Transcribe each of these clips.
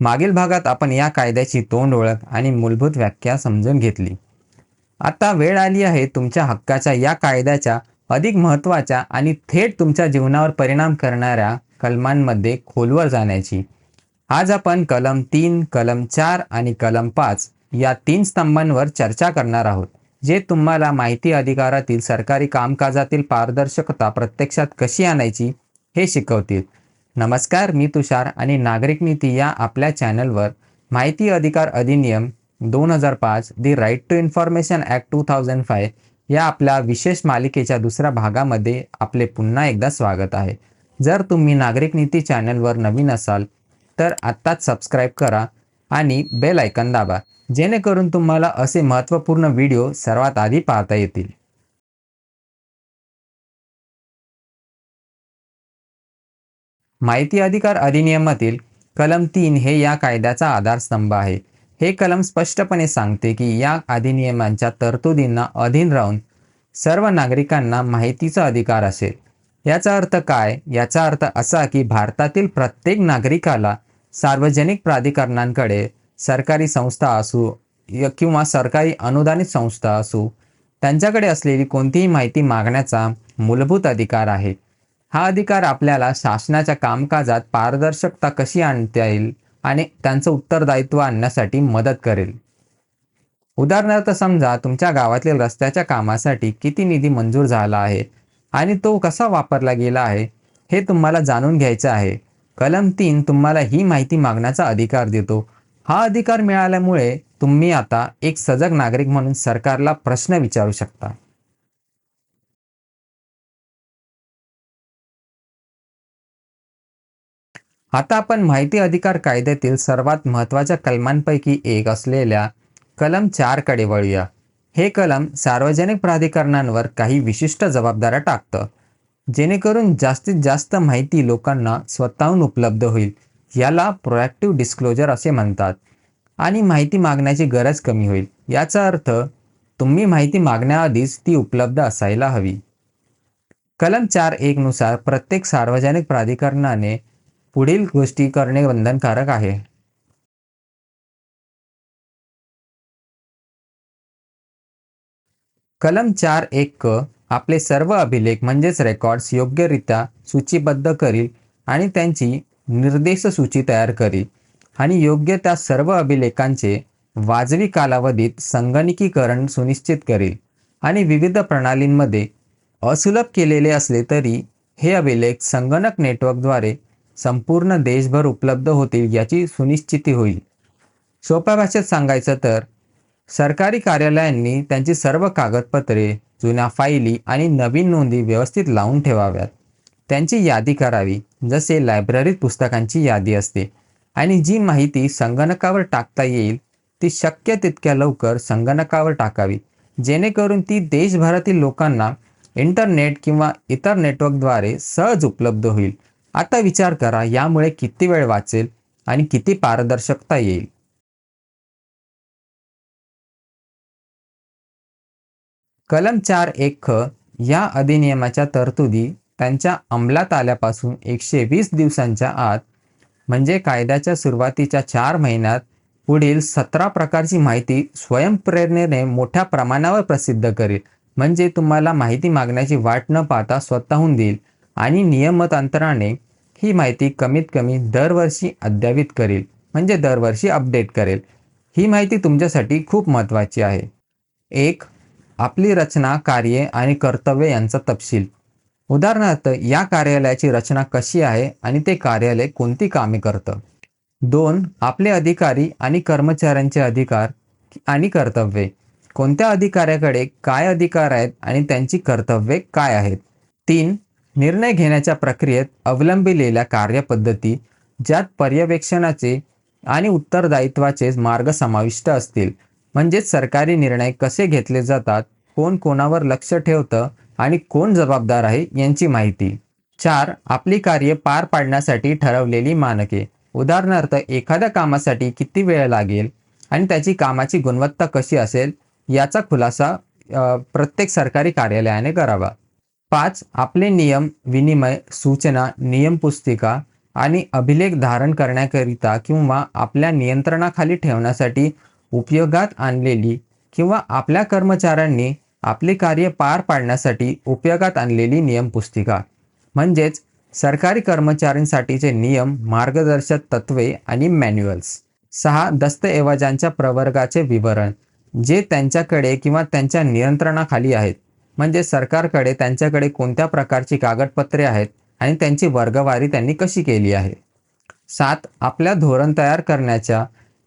मागील भागात आपण या कायद्याची तोंड ओळख आणि मूलभूत व्याख्या समजून घेतली. आता वेळ आली आहे तुमच्या हक्काच्या या कायद्याच्या अधिक महत्त्वाच्या आणि थेट तुमच्या जीवनावर परिणाम करणाऱ्या कलमांमध्ये खोलवर जाण्याची. आज आपण कलम तीन कलम चार आणि कलम पाच या तीन स्तंभांवर चर्चा करणार आहोत जे तुम्हाला माहिती अधिकारातील सरकारी कामकाजातील पारदर्शकता प्रत्यक्षात कशी आणायची हे शिकवतील. नमस्कार मी तुषार आणि नागरिक नीती या आपल्या चॅनलवर माहिती अधिकार अधिनियम दोन हजार पाच the right to information act two thousand five या आपल्या विशेष मालिकेच्या दुसऱ्या भागामध्ये आपले पुन्हा एकदा स्वागत आहे. जर तुम्ही नागरिक नीती चॅनलवर नवीन असाल तर आत्ताच सबस्क्राईब करा आणि बेल ऐकन दाबा जेणेकरून तुम्हाला असे महत्त्वपूर्ण व्हिडिओ सर्वात आधी पाहता येतील. माहिती अधिकार अधिनियमातील कलम तीन हे या कायद्याचा आधारस्तंभ आहे. हे कलम स्पष्टपणे सांगते की या अधिनियमांच्या तरतुदींना अधीन राहून सर्व नागरिकांना माहितीचा अधिकार असेल. याचा अर्थ काय? याचा अर्थ असा की भारतातील प्रत्येक नागरिकाला सार्वजनिक प्राधिकरणांकडे सरकारी संस्था असू किंवा सरकारी अनुदानित संस्था असू त्यांच्याकडे असलेली कोणतीही माहिती मागण्याचा मूलभूत अधिकार आहे. हा अधिकार आपल्याला शासनाच्या कामकाजात पारदर्शकता कशी आणता येईल आणि त्यांचं उत्तरदायित्व आणण्यासाठी मदत करेल? उदाहरणार्थ समजा तुमच्या गावातील रस्त्याच्या कामासाठी किती निधी मंजूर झाला आहे आणि तो कसा वापरला गेला आहे हे तुम्हाला जाणून घ्यायचं आहे. कलम तीन तुम्हाला ही माहिती मागण्याचा अधिकार देतो. हा अधिकार मिळाल्यामुळे तुम्ही आता एक सजग नागरिक म्हणून सरकारला प्रश्न विचारू शकता. आता आपण माहिती अधिकार कायद्यातील सर्वात महत्त्वाच्या कलमांपैकी एक असलेल्या कलम चारकडे वळूया. हे कलम सार्वजनिक प्राधिकरणांवर काही विशिष्ट जबाबदाऱ्या टाकतं. जेणेकरून जास्तीत जास्त माहिती लोकांना स्वतःहून उपलब्ध होईल. याला प्रोॲक्टिव्ह डिस्क्लोजर असे म्हणतात. आणि माहिती मागण्याची गरज कमी होईल. याचा अर्थ तुम्ही माहिती मागण्याआधीच ती उपलब्ध असायला हवी. कलम चार एकनुसार प्रत्येक सार्वजनिक प्राधिकरणाने पुढील गोष्टी करणे बंधनकारक आहे. कलम चार एक क आपले सर्व अभिलेख म्हणजेच रेकॉर्ड्स योग्यरित्या सूचीबद्ध करील आणि त्यांची निर्देश सूची तयार करील आणि योग्य त्या सर्व अभिलेखांचे वाजवी कालावधीत संगणकीकरण सुनिश्चित करेल आणि विविध प्रणालींमध्ये असुलभ केलेले असले तरी हे अभिलेख संगणक नेटवर्कद्वारे संपूर्ण देशभर उपलब्ध होतील याची सुनिश्चिती होईल. सोप्या भाषेत सांगायचं तर सरकारी कार्यालयांनी त्यांची सर्व कागदपत्रे जुन्या फाईली आणि नवीन नोंदी व्यवस्थित लावून ठेवाव्यात. त्यांची यादी करावी जसे लायब्ररीत पुस्तकांची यादी असते आणि जी माहिती संगणकावर टाकता येईल ती शक्य तितक्या लवकर संगणकावर टाकावी जेणेकरून ती देशभरातील लोकांना इंटरनेट किंवा इतर नेटवर्कद्वारे सहज उपलब्ध होईल. आता विचार करा यामुळे किती वेळ वाचेल आणि किती पारदर्शकता येईल? कलम चार एक ख या अधिनियमाच्या तरतुदी त्यांच्या अंमलात आल्यापासून एकशे वीस दिवसांच्या आत म्हणजे कायद्याच्या सुरुवातीच्या चार महिन्यात पुढील सतरा प्रकारची माहिती स्वयंप्रेरणेने मोठ्या प्रमाणावर प्रसिद्ध करेल. म्हणजे तुम्हाला माहिती मागण्याची वाट न पाहता स्वतःहून देईल. आणि नियमित अंतराने ही माहिती कमीत कमी दरवर्षी अद्यावित करेल म्हणजे दरवर्षी अपडेट करेल. ही माहिती तुमच्यासाठी खूप महत्त्वाची आहे. एक आपली रचना कार्ये आणि कर्तव्य यांचा तपशील. उदाहरणार्थ या कार्यालयाची रचना कशी आहे आणि ते कार्यालय कोणती कामे करतं? दोन आपले अधिकारी आणि कर्मचाऱ्यांचे अधिकार आणि कर्तव्ये. कोणत्या अधिकाऱ्याकडे काय अधिकार आहेत आणि त्यांची कर्तव्ये काय आहेत? तीन निर्णय घेण्याच्या प्रक्रियेत अवलंबिलेल्या कार्यपद्धती ज्यात पर्यवेक्षणाचे आणि उत्तरदायित्वाचे मार्ग समाविष्ट असतील. म्हणजेच सरकारी निर्णय कसे घेतले जातात कोण कोणावर लक्ष ठेवतं आणि कोण जबाबदार आहे यांची माहिती. चार आपली कार्ये पार पाडण्यासाठी ठरवलेली मानके. उदाहरणार्थ एखाद्या कामासाठी किती वेळ लागेल आणि त्याची कामाची गुणवत्ता कशी असेल याचा खुलासा प्रत्येक सरकारी कार्यालयाने करावा. पाच आपले नियम विनिमय सूचना नियम पुस्तिका आणि अभिलेख धारण करण्याकरिता किंवा आपल्या नियंत्रणाखाली ठेवण्यासाठी उपयोगात आणलेली किंवा आपल्या कर्मचाऱ्यांनी आपले कार्य पार पाडण्यासाठी उपयोगात आणलेली नियम पुस्तिका. म्हणजेच सरकारी कर्मचाऱ्यांसाठीचे नियम मार्गदर्शक तत्त्वे आणि मॅन्युअल्स. सहा दस्तऐवजांच्या प्रवर्गाचे विवरण जे त्यांच्याकडे किंवा त्यांच्या नियंत्रणाखाली आहेत. म्हणजे सरकारकडे त्यांच्याकडे कोणत्या प्रकारची कागदपत्रे आहेत आणि त्यांची वर्गवारी त्यांनी कशी केली आहे? सात आपल्या धोरण तयार करण्याच्या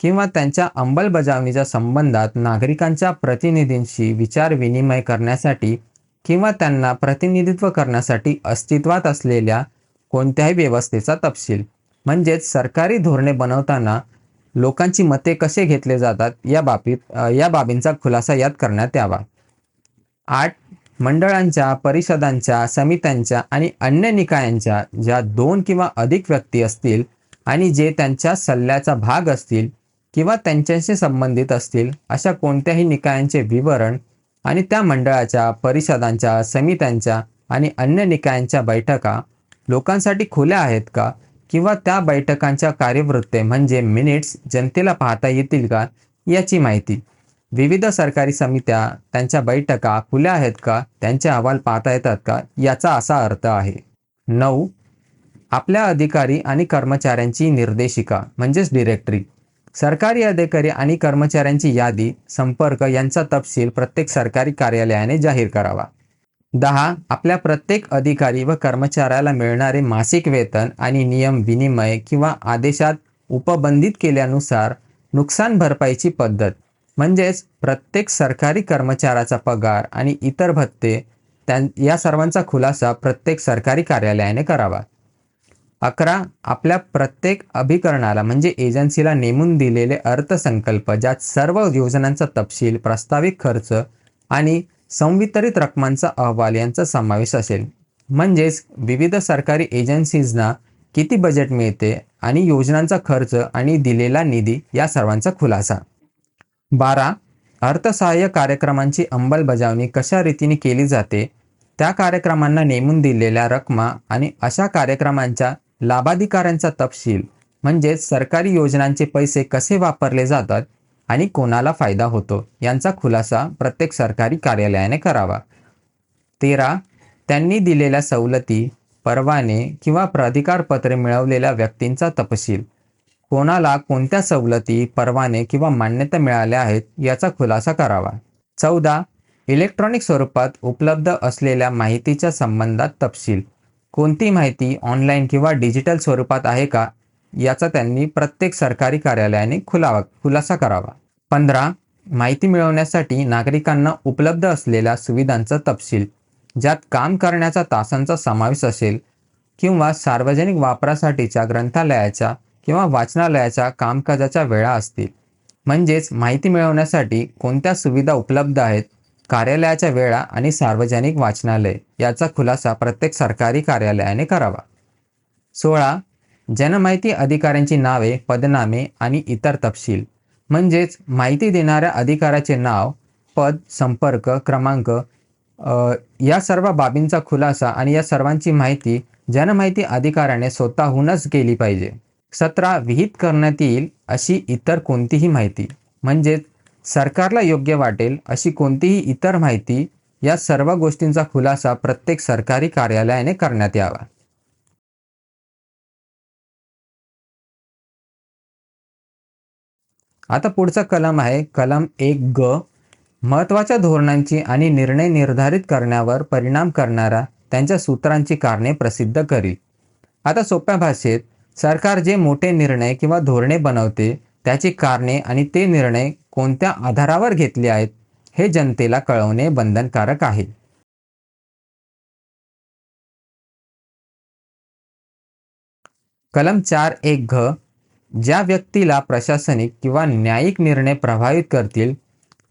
किंवा त्यांच्या अंमलबजावणीच्या संबंधात नागरिकांच्या प्रतिनिधींशी विचारविनिमय करण्यासाठी किंवा त्यांना प्रतिनिधित्व करण्यासाठी अस्तित्वात असलेल्या कोणत्याही व्यवस्थेचा तपशील. म्हणजेच सरकारी धोरणे बनवताना लोकांची मते कसे घेतले जातात या बाबीत या बाबींचा खुलासा यात करण्यात यावा. आठ मंडळांच्या परिषदांच्या समित्यांच्या आणि अन्य निकायांच्या ज्या दोन किंवा अधिक व्यक्ती असतील आणि जे त्यांच्या सल्ल्याचा भाग असतील किंवा त्यांच्याशी संबंधित असतील अशा कोणत्याही निकायांचे विवरण आणि त्या मंडळाच्या परिषदांच्या समित्यांच्या आणि अन्य निकायांच्या बैठका लोकांसाठी खुल्या आहेत का? किंवा त्या बैठकांच्या कार्यवृत्ते म्हणजे मिनिट्स जनतेला पाहता येतील का? याची माहिती विविध सरकारी समित्या त्यांच्या बैठका खुल्या आहेत का? त्यांचे अहवाल पाहता येतात का? याचा असा अर्थ आहे. नऊ. आपल्या अधिकारी आणि कर्मचाऱ्यांची निर्देशिका म्हणजेच डिरेक्टरी सरकारी अधिकारी आणि कर्मचाऱ्यांची यादी संपर्क यांचा तपशील प्रत्येक सरकारी कार्यालयाने जाहीर करावा. दहा. आपल्या प्रत्येक अधिकारी व कर्मचाऱ्याला मिळणारे मासिक वेतन आणि नियम विनिमय किंवा आदेशात उपबंधित केल्यानुसार नुकसान भरपाईची पद्धत. म्हणजेच प्रत्येक सरकारी कर्मचाऱ्याचा पगार आणि इतर भत्ते त्यां या सर्वांचा खुलासा प्रत्येक सरकारी कार्यालयाने करावा. अकरा आपल्या प्रत्येक अभिकरणाला म्हणजे एजन्सीला नेमून दिलेले अर्थसंकल्प ज्यात सर्व योजनांचा तपशील प्रस्तावित खर्च आणि संवितरित रकमांचा अहवाल यांचा समावेश असेल. म्हणजेच विविध सरकारी एजन्सीजना किती बजेट मिळते आणि योजनांचा खर्च आणि दिलेला निधी या सर्वांचा खुलासा. बारा अर्थसहाय्य कार्यक्रमांची अंमलबजावणी कशा रीतीने केली जाते? त्या कार्यक्रमांना नेमून दिलेल्या रकमा आणि अशा कार्यक्रमांच्या लाभाधिकाऱ्यांचा तपशील म्हणजेच सरकारी योजनांचे पैसे कसे वापरले जातात आणि कोणाला फायदा होतो यांचा खुलासा प्रत्येक सरकारी कार्यालयाने करावा. तेरा त्यांनी दिलेल्या सवलती परवाने किंवा प्राधिकारपत्रे मिळवलेल्या व्यक्तींचा तपशील. कोणाला कोणत्या सवलती परवाने किंवा मान्यता मिळाल्या आहेत याचा खुलासा करावा. चौदा. इलेक्ट्रॉनिक स्वरूपात उपलब्ध असलेल्या माहितीच्या संबंधात तपशील. कोणती माहिती ऑनलाईन किंवा डिजिटल स्वरूपात आहे का याचा त्यांनी प्रत्येक सरकारी कार्यालयाने खुलावा खुलासा करावा. पंधरा. माहिती मिळवण्यासाठी नागरिकांना उपलब्ध असलेल्या सुविधांचा तपशील. ज्यात काम करण्याचा तासांचा समावेश असेल किंवा सार्वजनिक वापरासाठीच्या ग्रंथालयाच्या किंवा वाचनालयाच्या कामकाजाच्या वेळा असतील. म्हणजेच माहिती मिळवण्यासाठी कोणत्या सुविधा उपलब्ध आहेत? कार्यालयाच्या वेळा आणि सार्वजनिक वाचनालय याचा खुलासा प्रत्येक सरकारी कार्यालयाने करावा. सोळा. जनमाहिती अधिकाऱ्यांची नावे पदनामे आणि इतर तपशील. म्हणजेच माहिती देणाऱ्या अधिकाऱ्याचे नाव पद संपर्क क्रमांक या सर्व बाबींचा खुलासा आणि या सर्वांची माहिती जनमाहिती अधिकाऱ्याने स्वतःहूनच केली पाहिजे. सतरा विहित करण्यात येईल अशी इतर कोणतीही माहिती. म्हणजेच सरकारला योग्य वाटेल अशी कोणतीही इतर माहिती या सर्व गोष्टींचा खुलासा प्रत्येक सरकारी कार्यालयाने करण्यात यावा. आता पुढचा कलम आहे. कलम एक ग. महत्त्वाच्या धोरणांची आणि निर्णय निर्धारित करण्यावर परिणाम करणाऱ्या त्यांच्या सूत्रांची कारणे प्रसिद्ध करील. आता सोप्या भाषेत सरकार जे मोठे निर्णय किंवा धोरणे बनवते त्याची कारणे आणि ते निर्णय कोणत्या आधारावर घेतले आहेत हे जनतेला कळवणे बंधनकारक आहे. कलम चार एक घ ज्या व्यक्तीला प्रशासनिक किंवा न्यायिक निर्णय प्रभावित करतील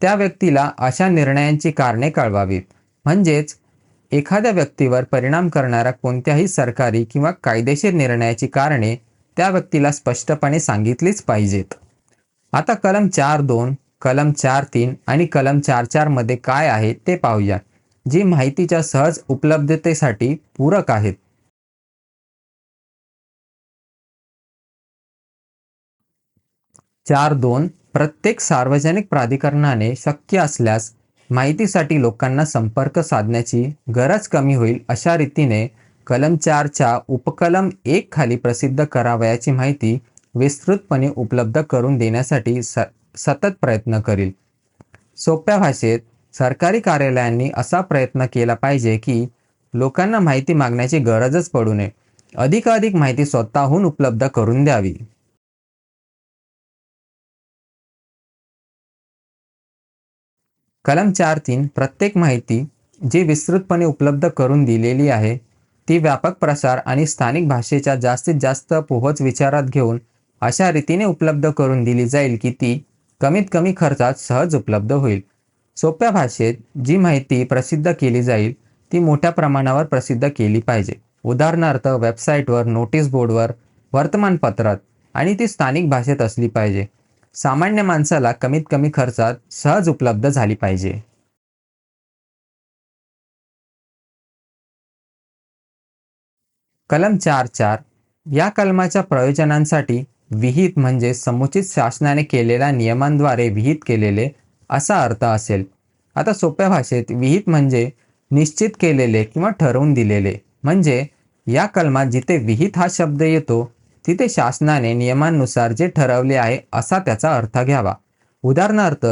त्या व्यक्तीला अशा निर्णयांची कारणे कळवावीत. म्हणजेच एखाद्या व्यक्तीवर परिणाम करणाऱ्या कोणत्याही सरकारी किंवा कायदेशीर निर्णयाची कारणे त्या व्यक्तीला स्पष्टपणे सांगितलीच पाहिजेत. आता कलम चार दोन कलम चार तीन आणि कलम चार चारमध्ये काय आहे ते पाहूया जी माहितीच्या सहज उपलब्धतेसाठी पूरक आहेत. चार दोन प्रत्येक सार्वजनिक प्राधिकरणाने शक्य असल्यास माहितीसाठी लोकांना संपर्क साधण्याची गरज कमी होईल अशा रीतीने कलम चारच्या उपकलम एक खाली प्रसिद्ध करावयाची माहिती विस्तृतपणे उपलब्ध करून देण्यासाठी स सतत प्रयत्न करील. सोप्या भाषेत सरकारी कार्यालयांनी असा प्रयत्न केला पाहिजे की लोकांना माहिती मागण्याची गरजच पडू नये. अधिकाधिक माहिती स्वतःहून उपलब्ध करून द्यावी. कलम चार तीन प्रत्येक माहिती जी विस्तृतपणे उपलब्ध करून दिलेली आहे ती व्यापक प्रसार आणि स्थानिक भाषेच्या जास्तीत जास्त पोहोच विचारात घेऊन अशा रीतीने उपलब्ध करून दिली जाईल की ती कमीत कमी खर्चात सहज उपलब्ध होईल. सोप्या भाषेत जी माहिती प्रसिद्ध केली जाईल ती मोठ्या प्रमाणावर प्रसिद्ध केली पाहिजे. उदाहरणार्थ वेबसाईटवर नोटीस बोर्डवर वर्तमानपत्रात आणि ती स्थानिक भाषेत असली पाहिजे. सामान्य माणसाला कमीत कमी खर्चात सहज उपलब्ध झाली पाहिजे. कलम चार चार. या कलमाच्या प्रयोजनांसाठी विहित म्हणजे समुचित शासनाने केलेल्या नियमांद्वारे विहित केलेले असा अर्थ असेल. आता सोप्या भाषेत विहित म्हणजे निश्चित केलेले किंवा ठरवून दिलेले. म्हणजे या कलमात जिथे विहित हा शब्द येतो तिथे शासनाने नियमांनुसार जे ठरवले आहे असा त्याचा अर्थ घ्यावा. उदाहरणार्थ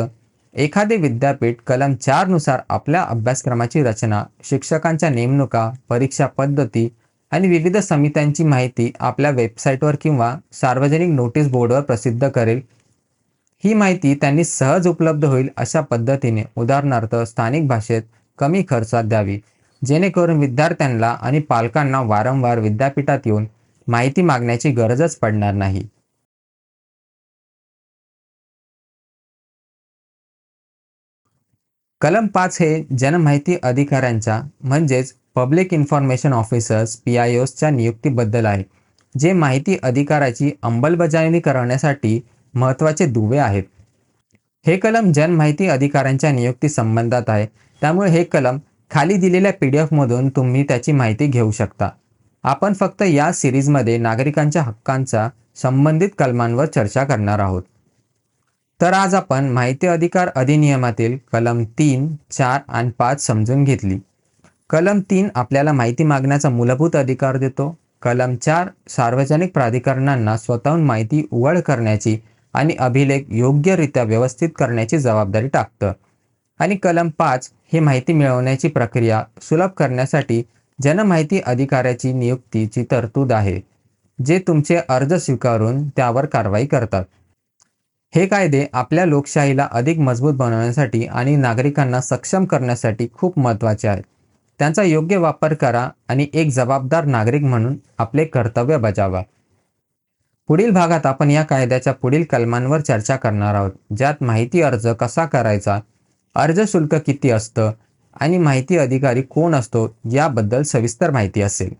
एखादे विद्यापीठ कलम चारनुसार आपल्या अभ्यासक्रमाची रचना शिक्षकांच्या नेमणुका परीक्षा पद्धती आणि विविध समित्यांची माहिती आपल्या वेबसाईटवर किंवा सार्वजनिक नोटीस बोर्डवर प्रसिद्ध करेल. ही माहिती त्यांनी सहज उपलब्ध होईल अशा पद्धतीने उदाहरणार्थ स्थानिक भाषेत कमी खर्चात द्यावी. जेणेकरून विद्यार्थ्यांना आणि पालकांना वारंवार विद्यापीठात येऊन माहिती मागण्याची गरजच पडणार नाही. कलम पाच हे जनमाहिती अधिकाऱ्यांच्या म्हणजेच public information officers P I ओसच्या नियुक्तीबद्दल आहे जे माहिती अधिकाराची अंमलबजावणी करण्यासाठी महत्त्वाचे दुवे आहेत. हे कलम जनमाहिती अधिकाऱ्यांच्या नियुक्ती संबंधात आहे त्यामुळे हे कलम खाली दिलेल्या पी डी एफमधून तुम्ही त्याची माहिती घेऊ शकता. आपण फक्त या सिरीजमध्ये नागरिकांच्या हक्कांचा संबंधित कलमांवर चर्चा करणार आहोत. तर आज आपण माहिती अधिकार अधिनियमातील कलम तीन चार आणि पाच समजून घेतली. कलम तीन आपल्याला माहिती मागण्याचा मूलभूत अधिकार देतो. कलम चार सार्वजनिक प्राधिकरणांना स्वतःहून माहिती उघड करण्याची आणि अभिलेख योग्यरित्या व्यवस्थित करण्याची जबाबदारी टाकतं. आणि कलम पाच ही माहिती मिळवण्याची प्रक्रिया सुलभ करण्यासाठी जनमाहिती अधिकाऱ्याची नियुक्तीची तरतूद आहे जे तुमचे अर्ज स्वीकारून त्यावर कारवाई करतात. हे कायदे आपल्या लोकशाहीला अधिक मजबूत बनवण्यासाठी आणि नागरिकांना सक्षम करण्यासाठी खूप महत्त्वाचे आहेत. त्यांचा योग्य वापर करा आणि एक जबाबदार नागरिक म्हणून आपले कर्तव्य बजावा. पुढील भागात आपण या कायद्याच्या पुढील कलमांवर चर्चा करणार आहोत ज्यात माहिती अर्ज कसा करायचा अर्ज शुल्क किती असतं आणि माहिती अधिकारी कोण असतो याबद्दल सविस्तर माहिती असेल.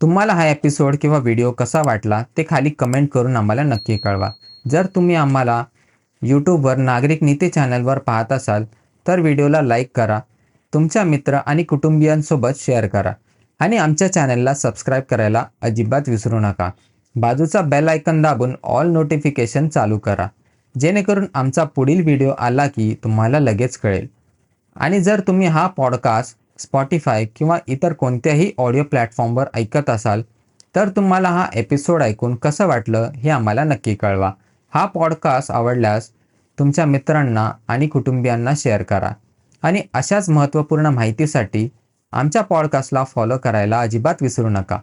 तुम्हाला हा एपिसोड किंवा व्हिडिओ कसा वाटला ते खाली कमेंट करून आम्हाला नक्की कळवा. जर तुम्ही आम्हाला यूट्यूबवर नागरिक नीती चॅनलवर पाहत असाल तर व्हिडिओला लाईक करा. तुमच्या मित्र आणि कुटुंबियांसोबत शेअर करा. आणि आमच्या चॅनलला सबस्क्राईब करायला अजिबात विसरू नका. बाजूचा बेल आयकन दाबून ऑल नोटिफिकेशन चालू करा. जेणेकरून आमचा पुढील व्हिडिओ आला की तुम्हाला लगेच कळेल. आणि जर तुम्ही हा पॉडकास्ट स्पॉटीफाय किंवा इतर कोणत्याही ऑडिओ प्लॅटफॉर्मवर ऐकत असाल तर तुम्हाला हा एपिसोड ऐकून कसं वाटलं हे आम्हाला नक्की कळवा. हा पॉडकास्ट आवडल्यास तुमच्या मित्रांना आणि कुटुंबियांना शेअर करा. आणि अशाच महत्त्वपूर्ण माहितीसाठी आमच्या पॉडकास्टला फॉलो करायला अजिबात विसरू नका.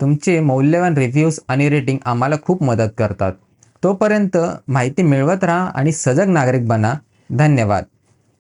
तुमचे मौल्यवान रिव्ह्यूज आणि रेटिंग आम्हाला खूप मदत करतात. तोपर्यंत माहिती मिळवत राहा आणि सजग नागरिक बना. धन्यवाद.